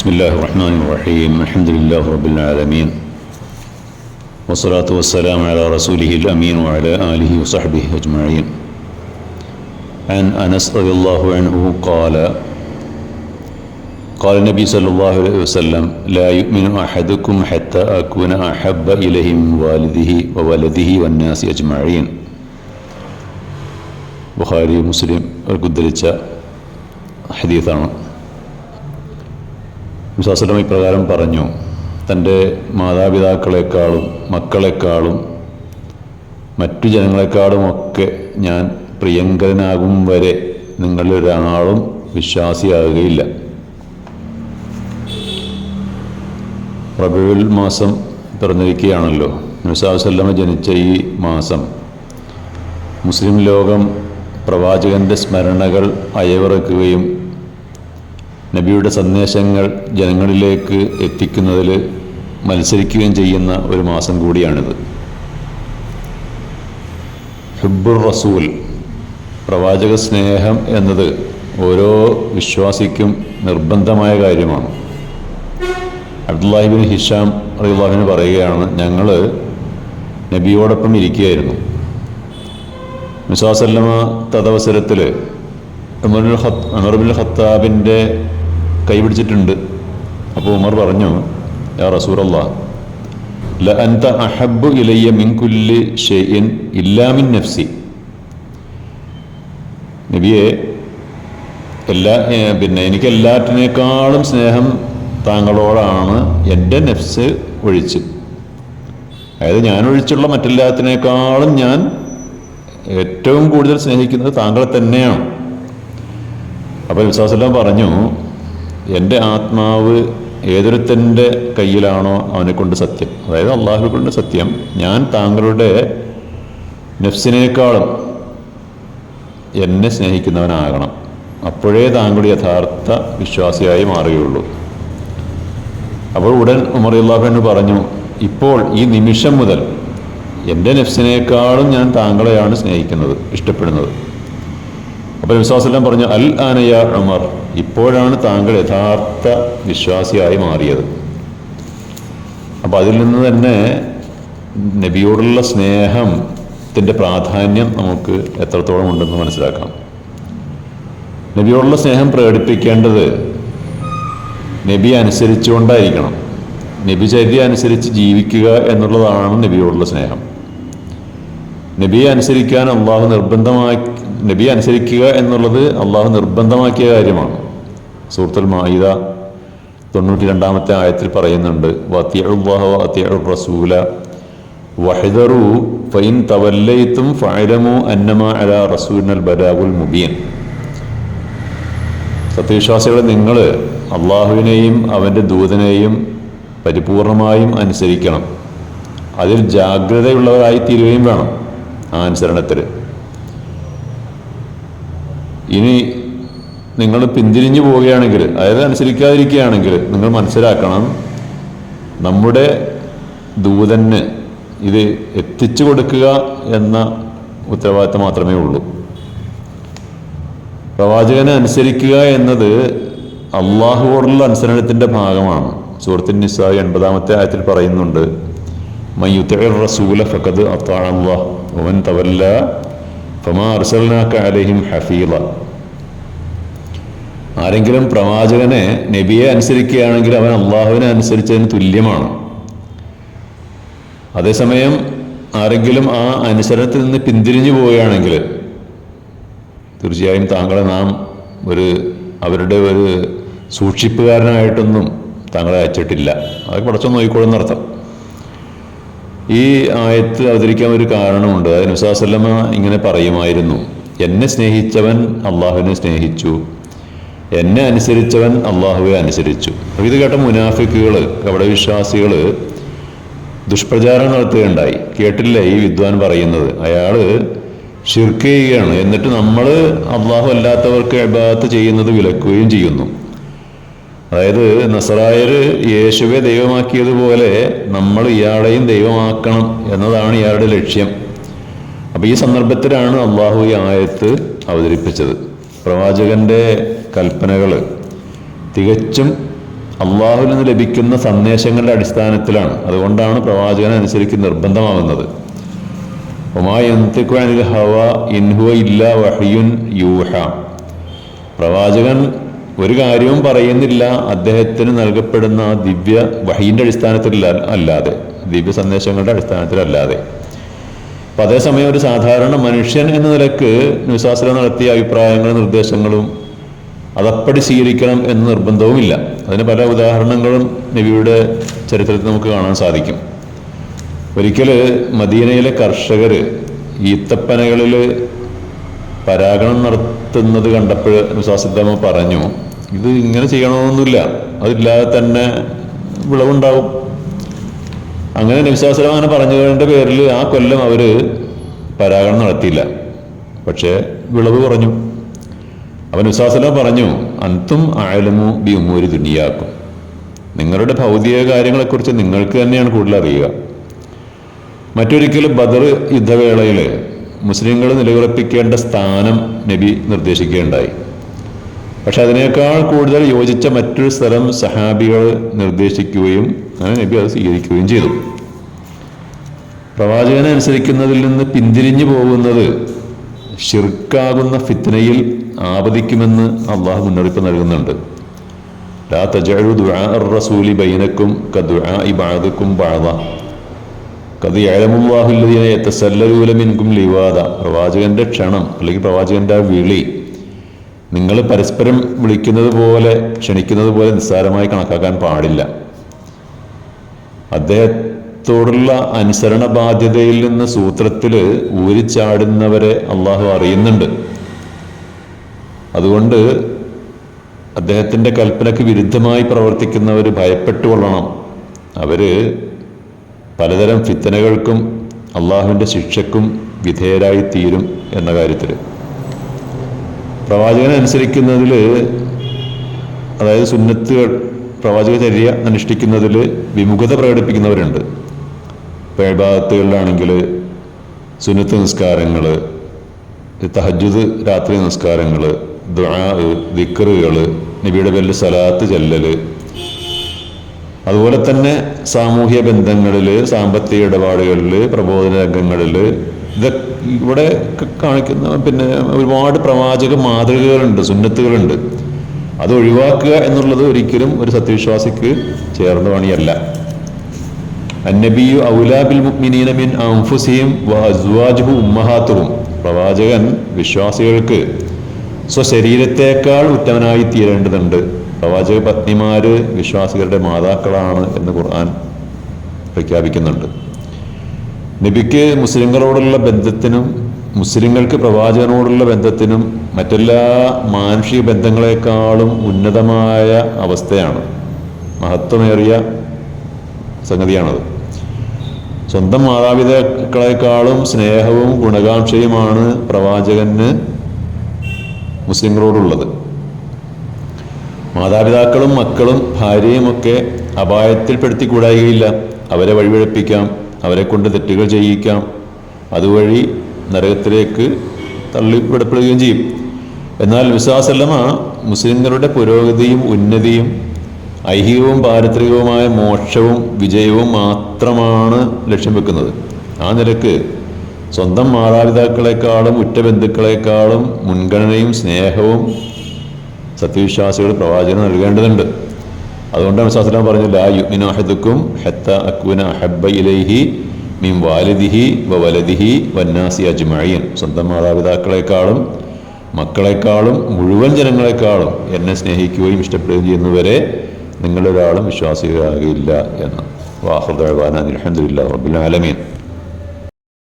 بسم الله الرحمن الرحيم الحمد لله رب العالمين والصلاة والسلام على رسوله الأمين وعلى آله وصحبه أجمعين عن أنس رضي الله عنه قال قال النبي صلى الله عليه وسلم لا يؤمن أحدكم حتى أكون أحب إليه من والده وولده والناس أجمعين ബുഖാരി മുസ്ലിം ഉദ്ധരിച്ച ഹദീത്താണ് വിശ്വാസം ഇപ്രകാരം പറഞ്ഞു തന്റെ മാതാപിതാക്കളെക്കാളും മക്കളെക്കാളും മറ്റു ജനങ്ങളെക്കാളുമൊക്കെ ഞാൻ പ്രിയങ്കരനാകും വരെ നിങ്ങളിലൊരാളും വിശ്വാസിയാകുകയില്ല. റബിയുൽ മാസം പിറന്നിരിക്കുകയാണല്ലോ. നബിസാവസല്ലമ ജനിച്ച ഈ മാസം മുസ്ലിം ലോകം പ്രവാചകന്റെ സ്മരണകൾ അയവിറക്കുകയും നബിയുടെ സന്ദേശങ്ങൾ ജനങ്ങളിലേക്ക് എത്തിക്കുന്നതിൽ മത്സരിക്കുകയും ചെയ്യുന്ന ഒരു മാസം കൂടിയാണിത്. ഹിബുർ റസൂൽ പ്രവാചക സ്നേഹം എന്നത് ഓരോ വിശ്വാസിക്കും നിർബന്ധമായ കാര്യമാണ്. അബ്ദുല്ലാഹിബിൻ ഹിഷാം അറിയുള്ളാഹിന് പറയുകയാണ് ഞങ്ങൾ നബിയോടൊപ്പം ഇരിക്കുകയായിരുന്നു. മിസാസല്ലമ തദവസരത്തിൽ ഉമർബുൽ ഖത്താബിന്റെ കൈ പിടിച്ചിട്ടുണ്ട് അപ്പോൾ ഉമർ പറഞ്ഞു യാ റസൂറല്ല ല അൻത അഹബ്ബു ഇലയ്യ മിൻ കുല്ലി ഷെയ്ഇൻ ഇല്ലാമിൻ നഫ്സി. നബിയെ എല്ലാ പിന്നെ എനിക്ക് എല്ലാറ്റിനേക്കാളും സ്നേഹം താങ്കളോടാണ് എന്റെ നെഫ്സ് ഒഴിച്ച്. അതായത് ഞാൻ ഒഴിച്ചുള്ള മറ്റെല്ലാത്തിനേക്കാളും ഞാൻ ഏറ്റവും കൂടുതൽ സ്നേഹിക്കുന്നത് താങ്കളെ തന്നെയാണ്. അപ്പോൾ വിശ്വാസെല്ലാം പറഞ്ഞു എന്റെ ആത്മാവ് ഏതൊരുത്തന്റെ കയ്യിലാണോ അവനെ കൊണ്ട് സത്യം. അതായത് അള്ളാഹു കൊണ്ട് സത്യം. ഞാൻ താങ്കളുടെ നെഫ്സിനേക്കാളും എന്നെ സ്നേഹിക്കുന്നവനാകണം. അപ്പോഴേ താങ്കൾ യഥാർത്ഥ വിശ്വാസിയായി മാറുകയുള്ളൂ. അപ്പോൾ ഉടൻ ഉമർ അള്ളാഹുവിന് പറഞ്ഞു ഇപ്പോൾ ഈ നിമിഷം മുതൽ എന്റെ നെഫ്സിനേക്കാളും ഞാൻ താങ്കളെയാണ് സ്നേഹിക്കുന്നത് ഇഷ്ടപ്പെടുന്നത്. അപ്പോൾ വിശ്വാസെല്ലാം പറഞ്ഞു അൽ ആനയ ഉമർ. ഇപ്പോഴാണ് താങ്കൾ യഥാർത്ഥ വിശ്വാസിയായി മാറിയത്. അപ്പോൾ അതിൽ നിന്ന് തന്നെ നബിയോടുള്ള സ്നേഹത്തിന്റെ പ്രാധാന്യം നമുക്ക് എത്രത്തോളം ഉണ്ടെന്ന് മനസ്സിലാക്കാം. നബിയോടുള്ള സ്നേഹം പ്രകടിപ്പിക്കേണ്ടത് നബി അനുസരിച്ചുകൊണ്ടായിരിക്കണം. നബിചര്യ അനുസരിച്ച് ജീവിക്കുക എന്നുള്ളതാണ് നബിയോടുള്ള സ്നേഹം. നബിയെ അനുസരിക്കാൻ അള്ളാഹു നിർബന്ധമാക്കി നബിയെ അനുസരിക്കുക എന്നുള്ളത് അള്ളാഹു നിർബന്ധമാക്കിയ കാര്യമാണ്. സൂറത്തുൽ മായിദ തൊണ്ണൂറ്റി രണ്ടാമത്തെ ആയത്തിൽ പറയുന്നുണ്ട് വത്തിയുള്ളാഹു വത്തിയു റസൂല വഹിദറു ഫൈൻ തവല്ലയിത്തും ഫഅലമു അന്നമ അല റസൂലിനൽ ബലാഗുൽ മുബീൻ. സത്യവിശ്വാസികളെ നിങ്ങൾ അള്ളാഹുവിനെയും അവന്റെ ദൂതനെയും പരിപൂർണമായും അനുസരിക്കണം. അതിൽ ജാഗ്രതയുള്ളവരായി തീരുകയും വേണം ആ അനുസരണത്തിൽ. ഇനി നിങ്ങൾ പിന്തിരിഞ്ഞു പോവുകയാണെങ്കിൽ അതായത് അനുസരിക്കാതിരിക്കുകയാണെങ്കിൽ നിങ്ങൾ മനസ്സിലാക്കണം നമ്മുടെ ദൂതന് ഇത് എത്തിച്ചു കൊടുക്കുക എന്ന ഉത്തരവാദിത്തം മാത്രമേ ഉള്ളൂ. പ്രവാചകനെ അനുസരിക്കുക എന്നത് അള്ളാഹുവോടുള്ള അനുസരണത്തിന്റെ ഭാഗമാണ്. സുഹൃത്തിൻ നിസായി എൺപതാമത്തെ ആയത്തിൽ പറയുന്നുണ്ട് മയ്യുത്തർ റസൂല ഫക്കത് അത്താഴ ഒവൻ തവല്ല ഫമാ അർസൽനാക്ക അലഹിം ഹഫീള ആരെങ്കിലും പ്രവാചകനെ നബിയെ അനുസരിക്കുകയാണെങ്കിൽ അവൻ അള്ളാഹുവിനെ അനുസരിച്ചതിന് തുല്യമാണ്. അതേസമയം ആരെങ്കിലും ആ അനുസരണത്തിൽ നിന്ന് പിന്തിരിഞ്ഞു പോവുകയാണെങ്കിൽ തീർച്ചയായും താങ്കളെ നാം ഒരു അവരുടെ ഒരു സൂക്ഷിപ്പുകാരനായിട്ടൊന്നും താങ്കളെ അയച്ചിട്ടില്ല. അതൊക്കെ പടച്ചൊന്ന് നോക്കിക്കോളെന്നർത്ഥം ഈ ആയത്ത് അവതരിക്കാൻ ഒരു കാരണമുണ്ട്. അതിന് വിശ്വാസല്ലമ്മ ഇങ്ങനെ പറയുമായിരുന്നു. എന്നെ സ്നേഹിച്ചവൻ അള്ളാഹുവിനെ സ്നേഹിച്ചു. എന്നെ അനുസരിച്ചവൻ അള്ളാഹുവെ അനുസരിച്ചു. അപ്പോൾ ഇത് കേട്ട മുനാഫിക്കുകൾ കപടവിശ്വാസികൾ ദുഷ്പ്രചാരം നടത്തുകയുണ്ടായി. കേട്ടില്ലേ ഈ വിദ്വാൻ പറയുന്നത്? അയാൾ ഷിർക്ക് ചെയ്യുകയാണ്. എന്നിട്ട് നമ്മൾ അള്ളാഹു അല്ലാത്തവർക്ക് അഭാഗത്ത് ചെയ്യുന്നത് വിലക്കുകയും ചെയ്യുന്നു. അതായത് നസറായർ യേശുവെ ദൈവമാക്കിയതുപോലെ നമ്മൾ ഇയാളെയും ദൈവമാക്കണം എന്നതാണ് ഇയാളുടെ ലക്ഷ്യം. അപ്പോൾ ഈ സന്ദർഭത്തിലാണ് അള്ളാഹു ഈ ആയത്ത് അവതരിപ്പിച്ചത്. പ്രവാചകന്റെ കൽപ്പനകൾ തികച്ചും അള്ളാഹുവിൽ നിന്ന് ലഭിക്കുന്ന സന്ദേശങ്ങളുടെ അടിസ്ഥാനത്തിലാണ്. അതുകൊണ്ടാണ് പ്രവാചകനെ അനുസരിച്ച് നിർബന്ധമാകുന്നത് ഒമായന്തിഖ് ഹവ ഇൻഹുവ ഇല്ല വഹിയുൻ യൂഹ. പ്രവാചകൻ ഒരു കാര്യവും പറയുന്നില്ല. അദ്ദേഹത്തിന് നൽകപ്പെടുന്ന ദിവ്യ വഹീന്റെ അടിസ്ഥാനത്തിൽ അല്ലാതെ ദിവ്യ സന്ദേശങ്ങളുടെ അടിസ്ഥാനത്തിലല്ലാതെ. അപ്പം അതേസമയം ഒരു സാധാരണ മനുഷ്യൻ എന്ന നിലയ്ക്ക് വിശ്വാസം നടത്തിയ അഭിപ്രായങ്ങളും നിർദ്ദേശങ്ങളും അതപ്പടി സ്വീകരിക്കണം എന്ന് നിർബന്ധവുമില്ല. അതിന് പല ഉദാഹരണങ്ങളും നബിയുടെ ചരിത്രത്തിൽ നമുക്ക് കാണാൻ സാധിക്കും. ഒരിക്കൽ മദീനയിലെ കർഷകർ ഈത്തപ്പനകളിൽ പരാഗണം നടത്തുന്നത് കണ്ടപ്പോൾ വിശ്വാസിദ്ധമ പറഞ്ഞു ഇത് ഇങ്ങനെ ചെയ്യണമെന്നൊന്നുമില്ല. അതില്ലാതെ തന്നെ വിളവുണ്ടാവും അങ്ങനെ നിവിശ്വാസരമാണ് പറഞ്ഞതിന്റെ പേരിൽ ആ കൊല്ലം അവർ പരാഗണം നടത്തിയില്ല. പക്ഷേ വിളവ് കുറഞ്ഞു. അവൻ വിശ്വാസല പറഞ്ഞു അന്തും ആയാലുമോ ബി ഉമ്മൂരി ദുനിയാക്കും. നിങ്ങളുടെ ഭൗതിക കാര്യങ്ങളെക്കുറിച്ച് നിങ്ങൾക്ക് തന്നെയാണ് കൂടുതൽ അറിയുക. മറ്റൊരിക്കൽ ബദർ യുദ്ധവേളയിൽ മുസ്ലിങ്ങൾ നിലയുറപ്പിക്കേണ്ട സ്ഥാനം നബി നിർദ്ദേശിക്കുകയുണ്ടായി. പക്ഷെ അതിനേക്കാൾ കൂടുതൽ യോജിച്ച മറ്റൊരു സ്ഥലം സഹാബികൾ നിർദ്ദേശിക്കുകയും നബി അത് സ്വീകരിക്കുകയും ചെയ്തു. പ്രവാചകനെ അനുസരിക്കുന്നതിൽ നിന്ന് പിന്തിരിഞ്ഞു പോകുന്നത് ഷിർക്കാകുന്ന ഫിത്നയിൽ ആപതിക്കുമെന്ന് അള്ളാഹു മുന്നറിയിപ്പ് നൽകുന്നുണ്ട്. ലാ തജഴു ദുആ റസൂലി ബൈനക്കും കദുആ ബഅദുക്കും ബഅദ. കത് ഏഴമുല്ലാഹുല്ലതിനെ യതസല്ലലൂന മിൻകും ലിവാദ. പ്രവാചകന്റെ ക്ഷണം അല്ലെങ്കിൽ പ്രവാചകന്റെ ആ വിളി നിങ്ങൾ പരസ്പരം വിളിക്കുന്നത് പോലെ ക്ഷണിക്കുന്നത് പോലെ നിസ്സാരമായി കണക്കാക്കാൻ പാടില്ല. അദ്ദേഹത്തോടുള്ള അനുസരണ ബാധ്യതയിൽ നിന്ന് സൂത്രത്തിൽ ഊരിച്ചാടുന്നവരെ അള്ളാഹു അറിയുന്നുണ്ട്. അതുകൊണ്ട് അദ്ദേഹത്തിന്റെ കൽപ്പനയ്ക്ക് വിരുദ്ധമായി പ്രവർത്തിക്കുന്നവർ ഭയപ്പെട്ടുകൊള്ളണം. അവർ പലതരം ഫിത്തനകൾക്കും അള്ളാഹുവിന്റെ ശിക്ഷക്കും വിധേയരായി തീരും എന്ന കാര്യത്തിൽ പ്രവാചകനെ അനുസരിക്കുന്നതിൽ അതായത് സുന്നത്തുകൾ പ്രവാചക ചര്യ അനുഷ്ഠിക്കുന്നതിൽ വിമുഖത പ്രകടിപ്പിക്കുന്നവരുണ്ട്. പേഭാഗത്തുകളിലാണെങ്കിൽ സുന്നത്ത് നിസ്കാരങ്ങൾ തഹജുദ് രാത്രി നിസ്കാരങ്ങൾ ദിക്കറുകൾ നബിയുടെ പേരിൽ സലാത്ത് ചെല്ലൽ അതുപോലെ തന്നെ സാമൂഹ്യ ബന്ധങ്ങളിൽ സാമ്പത്തിക ഇടപാടുകളിൽ പ്രബോധന രംഗങ്ങളിൽ ഇത് ഇവിടെ കാണിക്കുന്ന പിന്നെ ഒരുപാട് പ്രവാചക മാതൃകകളുണ്ട് സുന്നത്തുകളുണ്ട്. അത് ഒഴിവാക്കുക എന്നുള്ളത് ഒരിക്കലും ഒരു സത്യവിശ്വാസിക്ക് ചേർന്ന പണിയല്ല. അന്നബിയു ഔലാബിൽ മുഅ്മിനീന മിൻ അൻഫുസിഹിം വ അസ്വാജുഹു ഉമ്മഹാത്തുഹും. പ്രവാചകൻ വിശ്വാസികൾക്ക് സ്വശരീരത്തേക്കാൾ ഉറ്റവനായി തീരേണ്ടതുണ്ട്. പ്രവാചക പത്നിമാര് വിശ്വാസികളുടെ മാതാക്കളാണ് എന്ന് ഖുർആൻ പ്രഖ്യാപിക്കുന്നുണ്ട്. നബിക്ക് മുസ്ലിങ്ങളോടുള്ള ബന്ധത്തിനും മുസ്ലിങ്ങൾക്ക് പ്രവാചകനോടുള്ള ബന്ധത്തിനും മറ്റെല്ലാ മാനുഷിക ബന്ധങ്ങളെക്കാളും ഉന്നതമായ അവസ്ഥയാണ്. മഹത്വമേറിയ സംഗതിയാണത്. സ്വന്തം മാതാപിതാക്കളെക്കാളും സ്നേഹവും ഗുണകാംക്ഷയുമാണ് പ്രവാചകന് മുസ്ലിങ്ങളോടുള്ളത്. മാതാപിതാക്കളും മക്കളും ഭാര്യയുമൊക്കെ അപായത്തിൽപ്പെടുത്തിക്കൂടായികയില്ല. അവരെ വഴിപിഴപ്പിക്കാം. അവരെ കൊണ്ട് തെറ്റുകൾ ചെയ്യിക്കാം. അതുവഴി നരകത്തിലേക്ക് തള്ളിവിടപ്പെടുകയും ചെയ്യും. എന്നാൽ വിശ്വാസല്ലമ മുസ്ലിങ്ങളുടെ പുരോഗതിയും ഉന്നതിയും ഐഹികവും പാരിത്രികവുമായ മോക്ഷവും വിജയവും മാത്രമാണ് ലക്ഷ്യം വെക്കുന്നത്. ആ നിരക്ക് സ്വന്തം മാതാപിതാക്കളെക്കാളും ഉറ്റ ബന്ധുക്കളെക്കാളും മുൻഗണനയും സ്നേഹവും സത്യവിശ്വാസികൾ പ്രവാചനം നൽകേണ്ടതുണ്ട്. അതുകൊണ്ടാണ് വിശ്വാസം പറഞ്ഞു ലാ മീൻ വാലിദിഹി വ വലദിഹി വന്നാസി അജ്മഴിയൻ സ്വന്തം മാതാപിതാക്കളെക്കാളും മക്കളെക്കാളും മുഴുവൻ ജനങ്ങളെക്കാളും എന്നെ സ്നേഹിക്കുകയും ഇഷ്ടപ്പെടുകയും ചെയ്യുന്നവരെ നിങ്ങളൊരാളും വിശ്വാസികളാകില്ല എന്ന്. വാഹുദാൻ അലഹദില്ല റബുലാലമീൻ